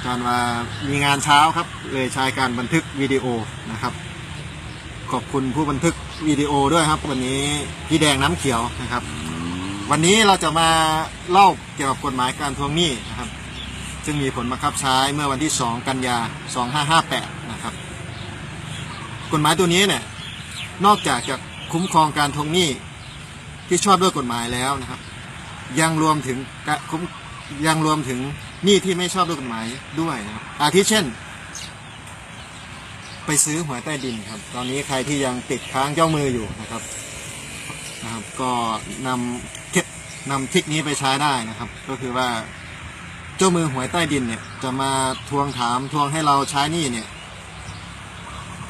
อาจารย์ว่ามีงานเช้าครับ เลยใช้การบันทึกวิดีโอนะครับ ขอบคุณผู้บันทึกวิดีโอด้วยครับ วันนี้พี่แดงน้ำเขียวนะครับ วันนี้เราจะมาเล่าเกี่ยวกับกฎหมายการทวงหนี้นะครับ ซึ่งมีผลบังคับใช้เมื่อวันที่ 2 กันยา 2558 นะครับ กฎหมายตัวนี้เนี่ยนอกจากจะคุ้มครองการทวงหนี้ที่ชอบด้วยกฎหมายแล้วนะครับ ยังรวมถึงกะคุ้มยังรวมถึง หนี้ที่ไม่ชอบด้วยกฎหมายด้วยนะครับอาทิเช่น ไปซื้อหวยใต้ดินครับ ตอนนี้ใครที่ยังติดค้างเจ้ามืออยู่นะครับนะครับ ก็นำเทนำทริกนี้ไปใช้ได้นะครับ ก็คือว่าเจ้ามือหวยใต้ดินเนี่ย จะมาทวงถามทวงให้เราใช้หนี้เนี่ย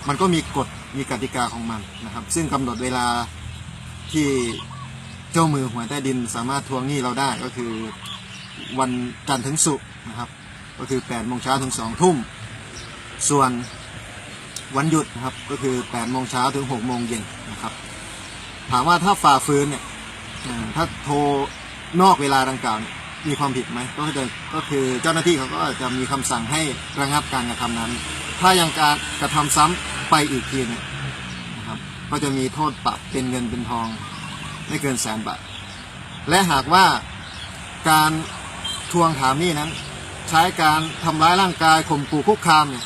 มันก็มีกฎมีกติกาของมันนะครับ ซึ่งกำหนดเวลาที่เจ้ามือหวยใต้ดิน สามารถทวงหนี้เราได้ก็คือ วันจันทร์ถึงศุกร์นะครับ ก็คือ8โมงเช้าถึง2ทุ่ม ส่วนวันหยุดนะครับก็คือ8โมงเช้าถึง6โมงเย็นนะครับ ถามว่าถ้าฝ่าฝืนเนี่ยถ้าโทรนอกเวลาดังกล่าวเนี่ยมีความผิดไหมก็จะก็คือเจ้าหน้าที่เขาก็จะมีคำสั่งให้ระงับการกระทำนั้น ถ้ายังการกระทำซ้ำไปอีกทีเนี่ยนะครับ ก็จะมีโทษปรับเป็นเงินเป็นทองไม่เกินแสนบาท และหากว่าการ ทวงถามหนี้นั้น ใช้การทำร้ายร่างกายข่มขู่คุกคามเนี่ย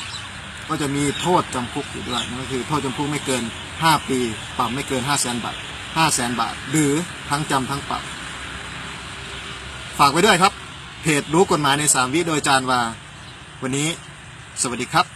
ก็จะมีโทษจำคุกอยู่ด้วยนั่นก็คือโทษจำคุกไม่เกิน 5 ปีปรับไม่เกิน 5 0 0แสนบาท5 0 0แสนบาท หรือทั้งจำทั้งปรับ ฝากไว้ด้วยครับ เพจรู้กฎหมายใน 3 วิโดยจานวา วันนี้ สวัสดีครับ